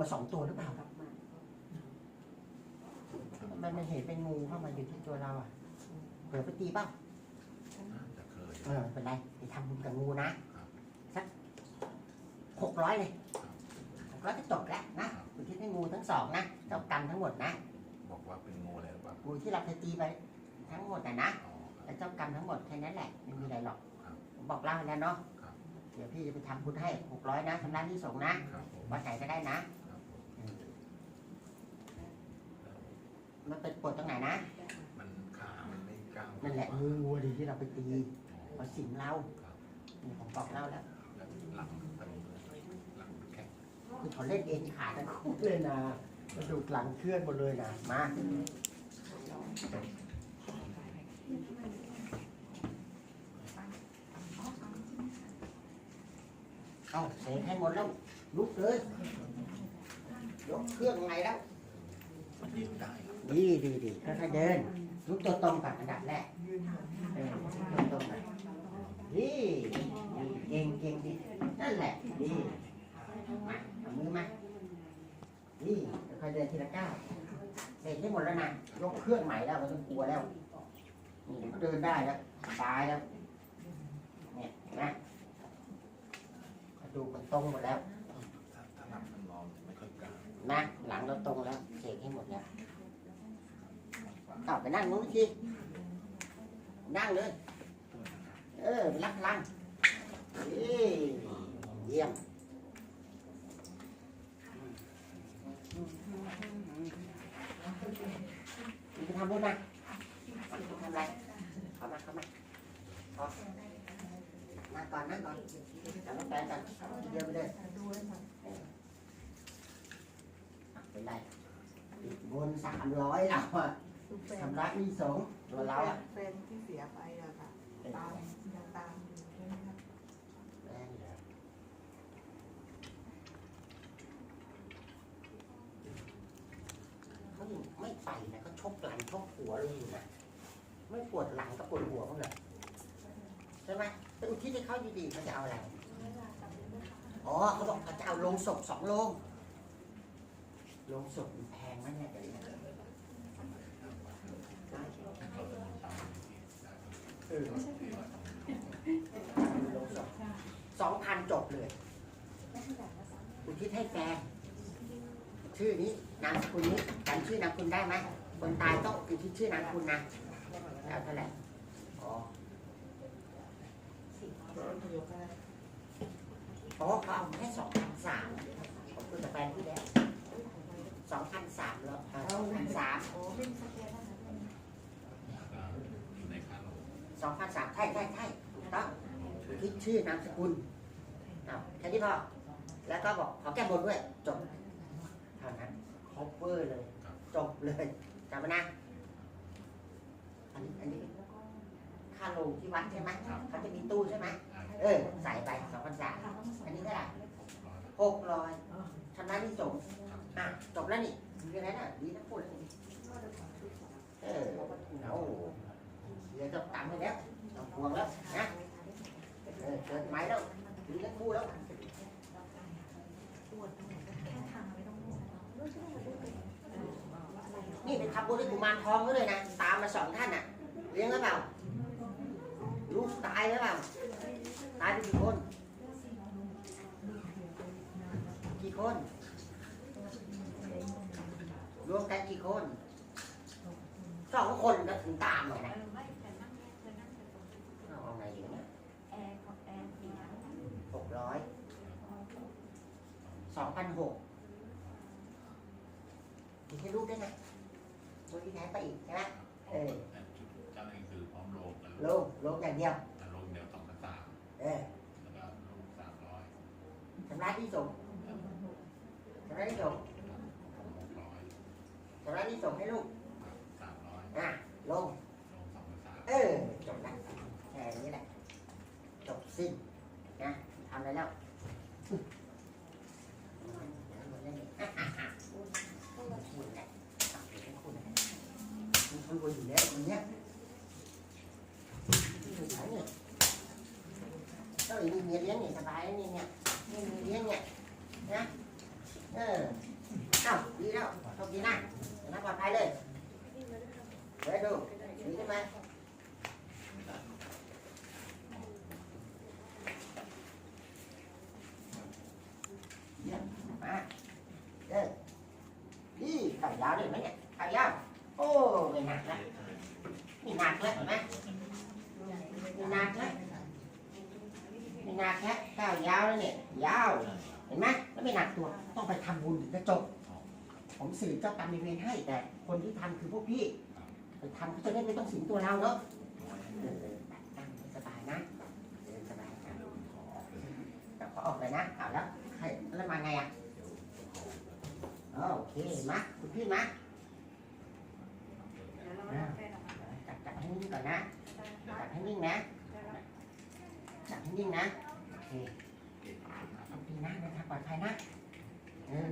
มาสองตัวหรือเปล่าครับมันมันเห็นเป็นงูเข้ามาอยู่ที่ตัวเราอะเผื่อไปตีเปล่าน่าจะเคยเออเป็นไรไปทำบุญกับงูนะสักหกร้อยเลยหกร้อยก็จบแล้วนะอยู่ที่ให้งูทั้งสองนะเจ้ากรรมทั้งหมดนะบอกว่าเป็นงูอะไรหรือเปล่างูที่เราเคยตีไปทั้งหมดนะนะอ๋อคแล้รับวเจ้ากรรมทั้งหมดแค่นั้นแหละไม่มีอะไรหรอกครับผมบอกเล่าให้แล้วเนาะครับเดี๋ยวพี่จะไปทำบุญให้หกร้อยนะชำระที่สงฆ์นะครับผมวัดไหนก็ได้นะครับ ผม อืม มันเป็นปวดตรงไหนนะ มันขามันไม่กล้านั่นแหละงูดีที่เราไปตีมาสิงเราครับนี่ผมบอกเล่าแล้วแล้วหลังตรงหลังแข็งคือเขาเล่นเอ็นขาทั้งคู่เลยนะกระดูกหลังเคลื่อนหมดเลยนะมาเอาเสกให้หมดแล้วลุกเลยยกเครื่องไงแล้ว มันยืนได้ครับดีดีดีค่อยๆเดินลุกตัวตรงก่อนอันดับแรกเออลุกตัวตรงก่อนดีดีเก่งเก่งดีนั่นแหละดีมาเอามือมาดีค่อยๆเดินทีละก้าวเสร็จให้หมดแล้วนะยกเครื่องใหม่แล้วไมันต้องกลัวแล้วนี่ก็เดินได้แล้วสบายแล้วเนี่ยเห็นะกระดูกมันตรงหมดแล้ว ถ้าถ้าหลังมันนอนไม่ค่อยกล้านะหลังเราตรงแล้วเสก ให้หมดแล้วเอาไปนั่งนู้นทีนั่งเลย เออไปรับพลังเยี่ยมนี่ไปทำด้วยนะไปทำอะไรเข้ามาเข้ามาเอมาก่อนนั่งก่อนจับน้ำแปรงก่อนเดียวไปเลยเป็นไร ติดบนสามร้อยเราอะคือแฟนชำระหนี้สงฆ์ตัวเราอะแฟนที่เสียไปอะค่ะเป็นตามยังตามอยู่ใช่ไหมคะแรงเหรอเขายังไม่ไปนะเขาชกหลังชกหัวเลยอยู่นะไม่ปวดหลังก็ปวดหัวเขาเลยใช่ไหมแต่อุทิศให้เขาดีๆเขาจะเอาอะไร อ๋อเขาบอกเขาจะเอาโลงศพสองโลงโลงศพมันแพ สองพันจบเลยอุทิศให้แฟน ชื่อนี้นามสกุลนี้จำชื่อนามสกุลได้ไหมคนตายต้องอุทิศชื่อนามสกุลนะแล้วเท่าไหร่อ๋ออ๋อเขาเอาแค่สองพันสามผมคุยกับแฟนที่แล้ว สองพันสามแล้วสองพันสามอยู่ในค่าโลสองพันสามใช่ใช่ใช่ถูกต้องอุทิศชื่อนามสกุลอ้าวแค่นี้พอแล้วก็บอกขอแก้บนด้วย จบเท่านั้นครบเวอร์เลย จบเลยจำไว้นะอันนี้อันนี้ค่าโรงที่วัดใช่ไหมเขาจะมีตู้ใช่ไหมเออใส่ไปสองพันสามอันนี้เท่าไหร่หกร้อยชำระหนี่สงฆ์ อะจบแล้วนี่มีอะไรน่ะดีนะพูดแล้วนี่เออเอาเดี๋ยวจะตังไปแล้วต้องห่วงแล้วนะเออเกิดไหมแล้วดีทั้งคู่แล้วนี่เป็นทำบุญให้กุมารทองก็เลยนะตามมาสองท่านน่ะเลี้ยงหรือเปล่าลูกตายหรือเปล่าตายไปกี่คน กี่คน รวมกันกี่คนสองคนก็ถึงตามเลยนะเอาเอาไงดีวะเนี่ยหกร้อยสองพันหกมีให้ลูกด้วยนะตัวที่แท้ไปอีกใช่ไหมเออเจ้าเองคือพร้อมโลงกันลงลงอย่างเดียวโลงเดียวสองพันสามเออแล้วก็โลงสามร้อยชำระที่ส่งชำระที่ส่งหกร้อย ชำระที่ส่งให้ลูกสามร้อยอะลงโลงสองพันสามเออจบละแค่นี้แหละ จบสิ้นนะทำอะไรแล้วคุณแหละคุณแหละคุณคุยอยู่แล้วคนเนี้ยอยู่ไหนเนี่ยเจ้าอีนี่เมียเลี้ยงเนี่ยสบายนี่เนี่ยนี่เมียเลี้ยงเนี่ยนะเอเออเอ้าดีแล้วโชคดีนะเดี๋ยวนะ ปลอดภัยเลยเดี๋ยวดูดีขึ้นไหมเยี่ยมาเด้อนี่ไก่ยาวเลยไหมเนี่ยไก่ยาวโอ้ไม่หนักแล้วไม่หนักแล้วเห็นไหมไม่หนักแล้วไม่หนักแค่ไก่ยาวแล้วเนี่ยยาวเห็นไหมแล้วไม่หนักตัวต้องไปทำบุญถึงจะจบ ผมสื่อเจ้ากรรมนายเวรให้แต่คนที่ทำคือพวกพี่ไปทำก็จะได้ไม่ต้องสิงตัวเราเนาะเออตั้งสบายนะเดินสบายนะแต่ขอออกเลยนะเอาแล้วใครแล้วมาไงอะอ๋อโอเคมาคุณพี่มาจับจับให้นิ่งก่อนนะจับให้นิ่งนะจับให้นิ่งนะ โอเคขอบคุณนะนะครับปลอดภัยนะเออ